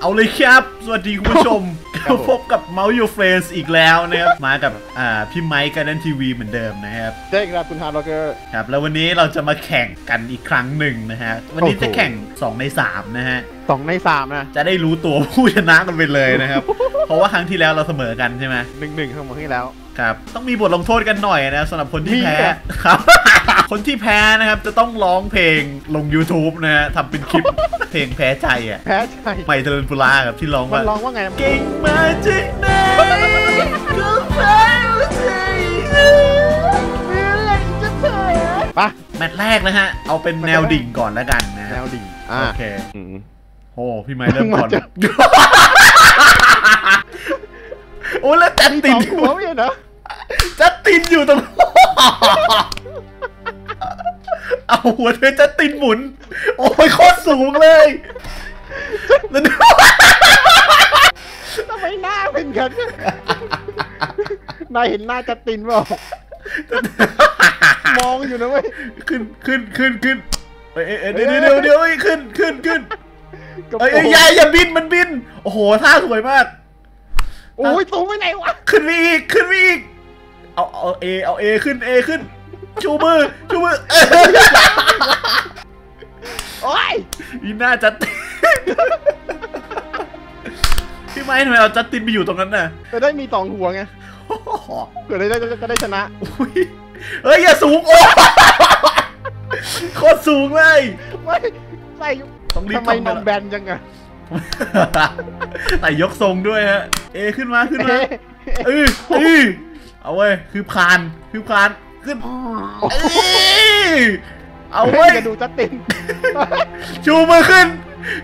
เอาเลยครับ สวัสดีคุณผู้ชมครับผมพบกับ Mouse Your Friends อีกแล้วนะครับ มากับอ่าพี่ไมค์กันนันทีวีเหมือนเดิมนะครับใช่ครับคุณฮาร์ดล็อกเกอร์ครับ แล้ววันนี้เราจะมาแข่งกันอีกครั้งหนึ่งนะฮะ วันนี้โอ้โหจะแข่ง 2 ใน 3 นะฮะสองในสามนะ จะได้รู้ตัวผู้ชนะกันไปเลยนะครับ เพราะว่าครั้งที่แล้วเราเสมอกันใช่ไหมหนึ่งหนึ่งทั้งหมดที่แล้ว ครับ ต้องมีบทลงโทษกันหน่อยนะสำหรับคนที่มีแพ้เหรอครับ คนที่แพ้นะครับจะต้องร้องเพลงลง YouTube นะฮะทำเป็นคลิปเพลงแพ้ใจอะแพ้ใจไม่เจริญปุราครับที่ร้องมันว่าร้องว่าไงนะเก่งมาจากไหนก็แพ้ใจปะแมตช์แรกนะฮะ เอาเป็นแนวดิ่งก่อนแล้วกันนะแนวดิ่งอ่าโอเคอืมโอ้พี่ไม้เริ่มก่อนมาจากโอ้แล้วจัดตินสองหัวไม่ใช่เหรอจัดตินอยู่ตรง เอาหัวเธอจัดตินหมุน โอ้ยโคตรสูงเลยแล้วดูทำไมหน้าเป็นกันนายเห็นหน้าจัดตินเปล่ามองอยู่นะเว้ย ขึ้นขึ้นขึ้นขึ้นเอ้ยเอ้ยเอ้ยเดี๋ยวเดี๋ยวเดี๋ยวเอ้ยขึ้นขึ้นขึ้นกระเอ้ยโปรเอ้ยงอย่าอย่าบินมันบิน โอ้โหท่าสวยมาก โอ้ยสูงไปไหนวะ ขึ้นไปอีกขึ้นไปอีก เอาเอาเอเอาเอขึ้นเอขึ้น ชูมือ ชูมือเออโอ้ยอีน่าจัดตินพี่ไม้ทำไมเอาจัดตินไปอยู่ตรงนั้นน่ะจะได้มีสองหัวไงโอ้โหเผื่อได้ได้จะได้ชนะอุ๊ยเฮ้ยอย่าสูงโอ้โคตรสูงเลยไม่ใส่ต้องรีบทำไมทำนไปมละแบนจังอะใส่ยกทรงด้วยฮะ เอขึ้นมาขึ้นมาเอ๊ะเออเออเอาเว้ยคือคานคือคาน ขึ้นเอ้ยเอาเว้ยจะดูจัดตินชูมือขึ้น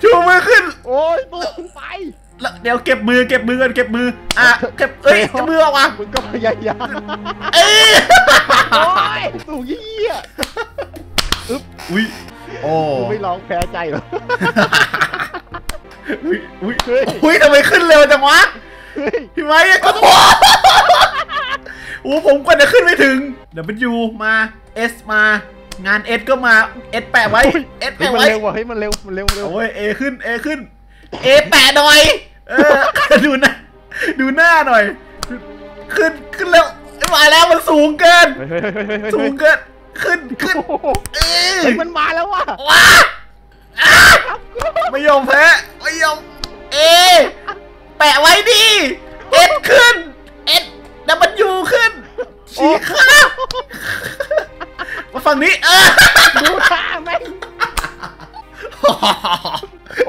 ชูมือขึ้น โอ้ยสูงไปแล้วเดี๋ยวเก็บมือเก็บมือกันเก็บมือ อะเก็บเอ้ยเก็บมือออกมามึงก็พยายามเอ้ยโอ้ยสูงเยี่ยอุ้ยโอ้กูไม่ร้องแพ้ใจหรอกอุ้ยอุ้ยเฮ้ยอุ้ยทำไมขึ้นเร็วจังวะเฮ้ยพี่ไม้อะก็โอ้โหโอ้ผมกว่าจะขึ้นไม่ถึงเดี๋ยวเป็นยูมา S มางาน S ก็มา S แปะไว้ S เฮ้ยแปะมันไว้เร็วว่ะเฮ้ยมันเร็วมันเร็วมันเร็วโอ้ย A ขึ้น A ขึ้น A แปะหน่อยเออดูหน้าดูหน้าหน่อย ขึ้นขึ้นแล้วมาแล้วมันสูงเกินเฮ้ยเฮ้ยเฮ้ยเฮ้ยเฮ้ยสูงเกินขึ้นขึ้นโอ้โหเออเฮ้ยมันมาแล้วว่ะว้าอะไม่ยอมแพ้ไม่ยอมเอแปะไว้ดิเอ็ดขึ้น ชี้ข้ามาฝั่งนี้เออดูท่าแม่ง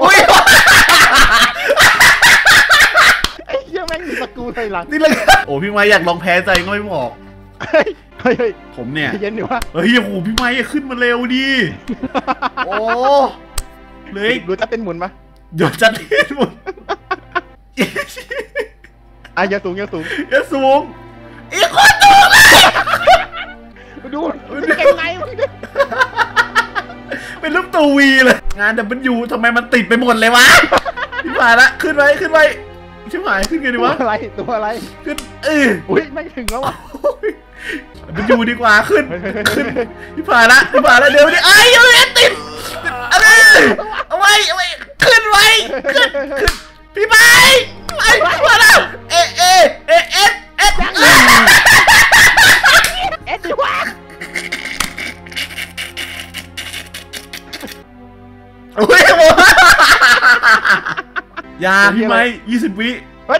อุ้ยไอ้เหี้ยแม่งมีสกรูถอยหลังนี่เลยโอ้พี่ไม้อยากลองแพ้ใจก็ไม่บอกเฮ้ยเฮ้ยเฮ้ยผมเนี่ยใจเย็นดิวะเฮ้ยโอ้โหพี่ไม้ขึ้นมาเร็วดิโอ้เลยดูจะเป็นหมุนปะหยดจัดที่หมดอะอย่าสูงอย่าสูงอย่าสูงอีกคนดูเลย ดูเก่งไงมึงเนี่ยเป็นรูปตัววีเลย งานดับเบิลยูทำไมมันติดไปหมดเลยวะพี่ผ่านละขึ้นไปขึ้นไปชิบหายขึ้นไงดีตัววะอะไรตัวอะไรขึ้นเอออุ้ยไม่ถึงแล้วว่ะดับเบิลยูดีกว่าขึ้นเฮ้ยเฮ้ยเฮ้ยขึ้นพี่ผ่านละพี่ผ่านละเดี๋ยวดิไอ้ยยังไม่ติดเอาไว้เอาไว้เอาไว้ขึ้นไว้ขึ้นขึ้นพี่ไปไปมาแล้วเอเอเอเอสเอ โอ้ยโมยาพี่ไหมยี่สิบวิเฮ้ย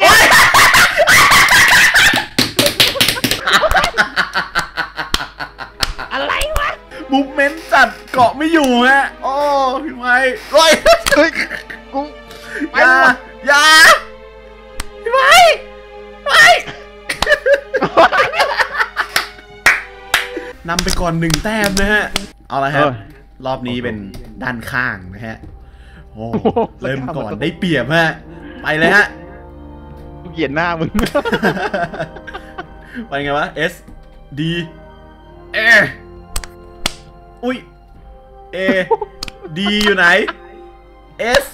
อะไรวะมูฟเมนต์จัดเกาะไม่อยู่ฮะโอ้พี่ไหมร้อยเฮ้ยกูไปอยาอยาพี่ไหมไหมนำไปก่อนหนึ่งแต้มนะฮะ เอาละครับ รอบนี้เป็นด้านข้างนะฮะ โอ้โอ้โหเริ่มก่อนได้เปรียบฮะ ไปเลยฮะกูเกลียดหน้ามึง ไปไงวะ S D A อุ้ย A D อยู่ไหน S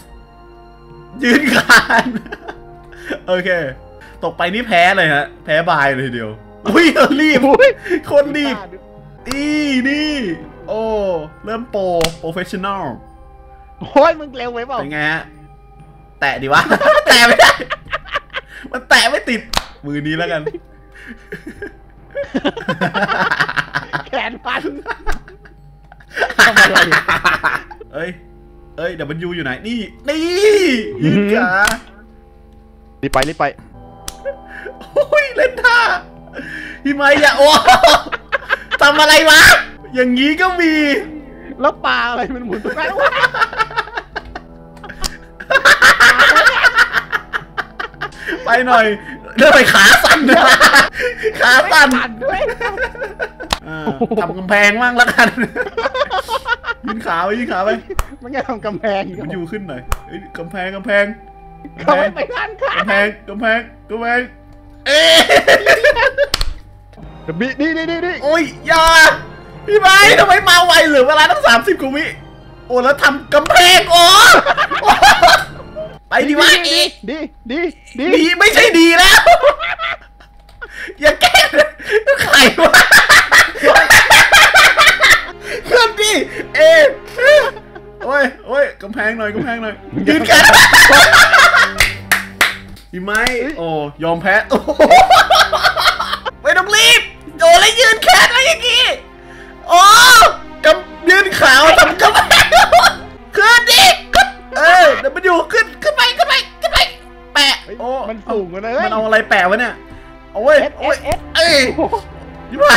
ยืนขานโอเค ตกไปนี่แพ้เลยฮะ แพ้บายเลยทีเดียว อุ้ยรีบอุ้ยคนรีบ อีนี่ โอ้ เริ่มโปรโปรเฟชชั่นอลโอ้ยมึงเร็วไว้เปล่าเป็นไงฮะ แตะดิวะ แตะไม่ได้ มันแตะไม่ติด มือนี้แล้วกัน แขนพันทำอะไรเอ้ย เอ้ยเดี๋ยวมันยูอยู่ไหน นี่ นี่ยืนขารีบไปรีบไป โอ้ย เล่นท่าพี่ไม้อย่าโอ้ทำอะไรวะ อย่างนี้ก็มี แล้วปลาอะไรมันหมุนตรงไหนวะไปหน่อยเดินไปขาสั่นนะขาสั่นปั่นด้วยอ่าทำกำแพงมั่งแล้วกันยืนขาไปยืนขาไปมันจะทำกำแพงมันอยู่ขึ้นหน่อยเอ้ยกำแพงกำแพงกำเขาแพไม่งไปด้านข้างกำแพงกำแพงกำแพงเอ๊ะเดี๋ยวบีนี่นี่นี่นี่โอ้ยอย่า พี่ไม้ทำไมมาไวเหลือเวลาตั้งสามสิบกว่าวิโอ้แล้วทำกำแพงอ๋อไปดิวะเอ๊ะดีดีดีดีไม่ใช่ดีแล้ว อย่าแกล้งใครวะขึ้นดิเอ๊ะโอ้ยโอ้ยกำแพงหน่อยกำแพงหน่อยยืนกันพี่ไม้โอ้ยอมแพ้โอ้ มันเอาอะไรแปะวะเนี่ยโอ้ยเอสเอโอ้ยสเอสเอ้ยโอ้โหยิ้มไป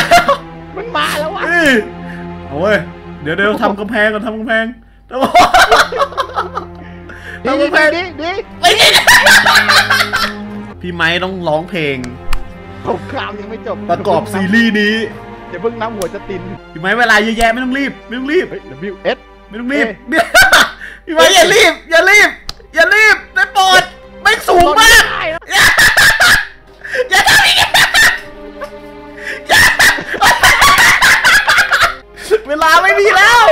มันมาแล้ววะเอ้ยโอ้ยเดี๋ยวเดี๋ยวทำกำแพงก่อนทำกำแพงโอ้โหดีทำดีกำแพงดีดีไม่ใช่พี่ไม้ต้องร้องเพลงสงครามยังไม่จบประกอบซีรีส์นี้เดี๋ยวเพิ่งน้ำหัวจะตินพี่ไม้เวลาเยอะแยะไม่ต้องรีบไม่ต้องรีบเฮ้ย W S ไม่ต้องรีบเอ๊ะเนี่ยพี่ไม้อย่ารีบ อย่ารีบ อย่ารีบได้โปรดไม่งสูงมาก อย่าทำอีกอย่าเวลาไม่มีแล้ว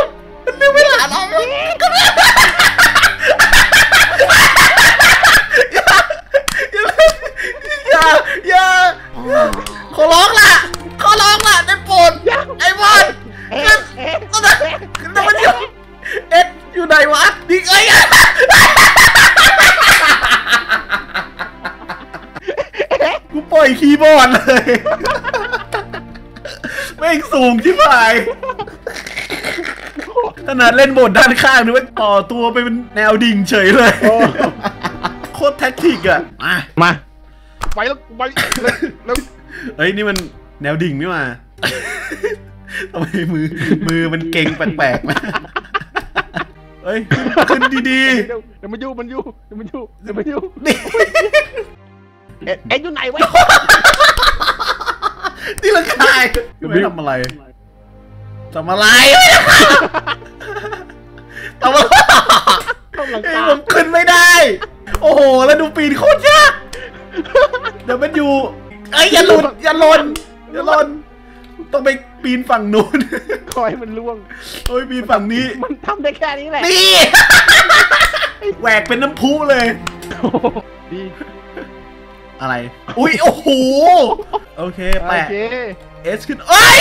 คีย์บอร์ดเลยไม่งสูงที่ผายขนาดเล่นบทด้านข้างนึกว่าต่อตัวไปเป็นแนวดิ่งเฉยเลยโอ้โคตรแท็กติกอะมามาไปแล้วไปแล้วแล้วเอ้ยนี่มันแนวดิ่งนี่มาทำไมมือ มือมันเก่งแปลกๆนะเอ้ยขึ้นขึ้นดีเดี๋ยวเดี๋ยวมันอยู่มันอยู่เดี๋ยวมันอยู่เดี๋ยวมันอยู่ๆนี่ เอ๊ะเอ๊ะอยู่ไหนวะนี่ละกายไม่ทำอะไรทำอะไรทำอะไรต้องหลังเอ้ยคาผมขึ้นไม่ได้ โอ้โห แล้วดูปีนโคตรยากเดี๋ยวมันอยู่เอ้ยอย่าหลุดอย่าหล่นอย่าหล่นต้องไปปีนฝั่งนู้นคอยมันล่วงโอ้ยปีนฝั่งนี้ มันทำได้แค่นี้แหละนี่แหวกเป็นน้ำพุเลยโอ้โหดี อะไร อุ้ย โอ้โห โอเคโอแปะเคเอสขึ้นเอ้ย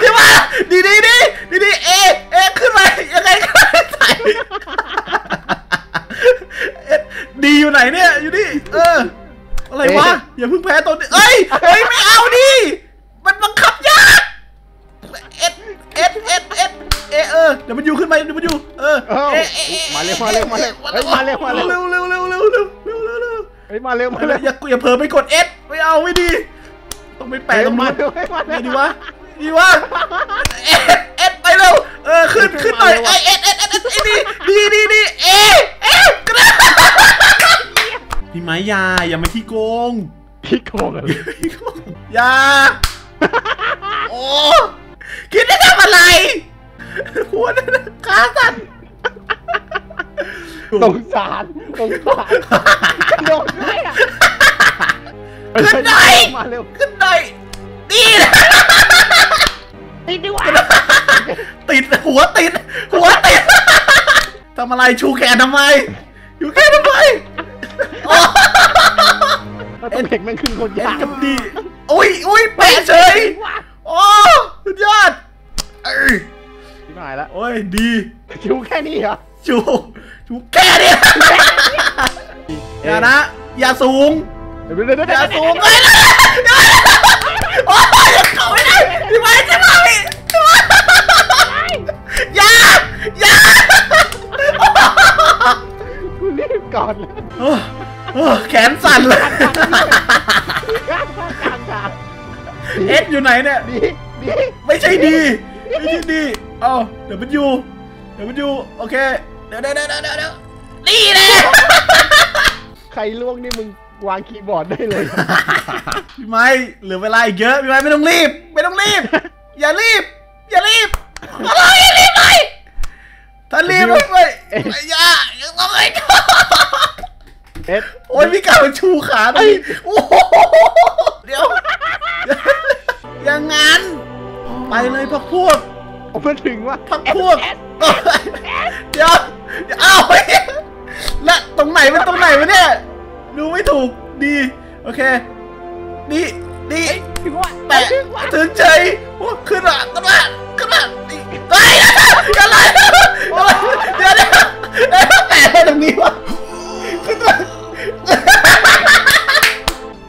พี่มาดีดีดีดีดีเอเอขึ้นไปยังไงก็ได้ใส่เอสดีอยู่ไหนเนี่ย อยู่นี่ เออ อะไรวะ อย่าเพิ่งแพ้ตัวนี้เอ้ยเฮ้ย ไม่เอาดิ มันบังคับยาก เอสเอสเอสเอสเอเออเดี๋ยวมันอยู่ขึ้นไปเดี๋ยวมันอยู่เออเอ้าเอเอเอมาเร็วมาเร็วมาเร็วเฮ้ยมาเร็วมาเร็วเร็วเร็วเร็วเร็ว เร็วเร็วเร็วเร็วเฮ้ยมาเร็วมามาเลเร็ยวอย่าอย่าเผลอไปกดเอสไม่เอาไม่ดี ต้องไปแปะตรงนู้นเร็วมาเร็วไงดีวะดีวะเอสเอสไปเร็วเออขึ้นขึ้นหน่อยไอเอสเอสเอสเอสไอ้ดีดีดีดีเอเอก็ได้พี่ไม้ยาอย่ามาขี้โกงพี่โกงอะไรอย่าโอ้คิดจะทำอะไรหัวนั่นขาสั่น สงสารสงสารกระโดดด้วยอะขึ้นหน่อยมาเร็วขึ้นหน่อยนี่นะติดดีกว่าติดหัวติด หัวติดทำอะไรชูแขนทำไมอยู่แค่ทำไมโอ้แล้วต้นเด็กมันขึ้นคนเอ็นยากกับดีอุ้ยอุ้ยแปะเฉยว่ะโอ้สุดยอดเอ้ยชิบหายแล้วโอ้ยดีคิวแค่นี้เหรอชู ชูแค่เนี้ยอย่านะ อย่าสูง เดี๋ยวเดี๋ยวเดี๋ยวอย่าเดี๋ยวสูงเลยนะโอ้ยอย่าเข้าไม่ได้พี่ไม้ใช่ไหมอย่า อย่ากูรีบก่อนเลยโอ้โอ้แขนสั่นเลย กลางกลางกลางเอสอยู่ไหนเนี่ย ดีดีไม่ใช่ดี ไม่ใช่ดี เอาเดี๋ยวมันอยู่ เดี๋ยวมันอยู่ โอเค เดี๋ยวเดี๋ยวเดี๋ยวเดี๋ยวเดี๋ยวนี่แหละใครล่วงนี่มึงวางคีย์บอร์ดได้เลย พี่ไม้เหลือเวลาอีกเยอะพี่ไม้ไม่ต้องรีบ ไม่ต้องรีบ อย่ารีบ อย่ารีบอะไรอย่ารีบเลยถ้ารีบไม่ไม่อย่าอย่าต้องเลยเอสโอ้ยพี่กามันชูขาดิโอ้โหเดี๋ยวอย่างงั้น ไปเลยพักพวกผมมาถึงว่าพักพวกเดี๋ยวเดี๋ยว อ้าวเฮ้ยและตรงไหนเป็นตรงไหนวะเนี่ยดูไม่ถูกดีโอเคดีดีถึงว่าแตะถึงใจโอ้ขึ้นมาขึ้นมาขึ้นมาดีเฮ้ยอะไรอะไรเดี๋ยวเดี๋ยวเดี๋ยวแตะให้ตรงนี้วะขึ้นมา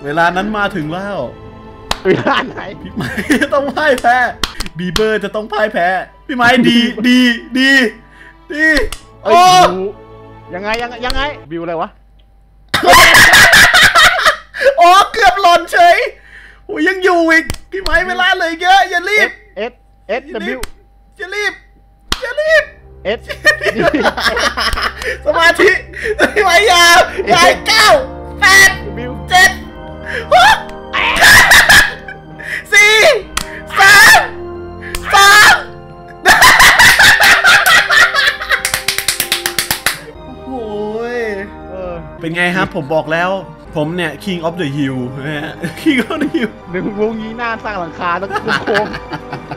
เวลานั้นมาถึงแล้วเวลาไหนพี่ไม้จะต้องพ่ายแพ้บีเบอร์จะต้องพ่ายแพ้พี่ไม้ดีดีดีดีเอ้ โอ้ยบิวยังไงยังไงยังไงบิวอะไรวะโอ้เกือบหล่นเฉยโอ้ยยังอยู่อีกพี่ไม้เวลาเหลยเยอะอย่ารีบเอสเอสอย่าบิรีวบอย่ารีบอย่ารีบเอสสมาธิพี่ไม้ยาวยาวเก้าแปดบิวเจ็ดหก เออเป็นไงครับ ผมบอกแล้ว ผมเนี่ย King of the Hill นะฮะ King of the Hill หนึ่งวงนี้หน้าสร้างหลังคาแล้วก็โค้ง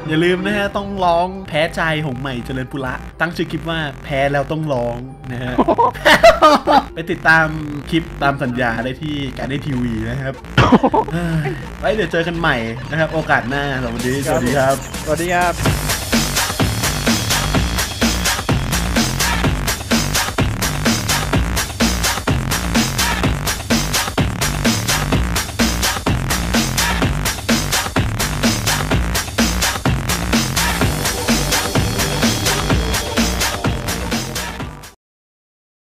อย่าลืมนะฮะ ต้องร้องแพ้ใจของใหม่เจริญปุระ ตั้งชื่อคลิปว่าแพ้แล้วต้องร้องนะฮะ ไปติดตามคลิปตามสัญญาได้ที่การได้ทีวีนะครับเฮ้ยไว้เดี๋ยวเจอกันใหม่นะครับ โอกาสหน้าสวัสดีสวัสดีครับ สวัสดีครับ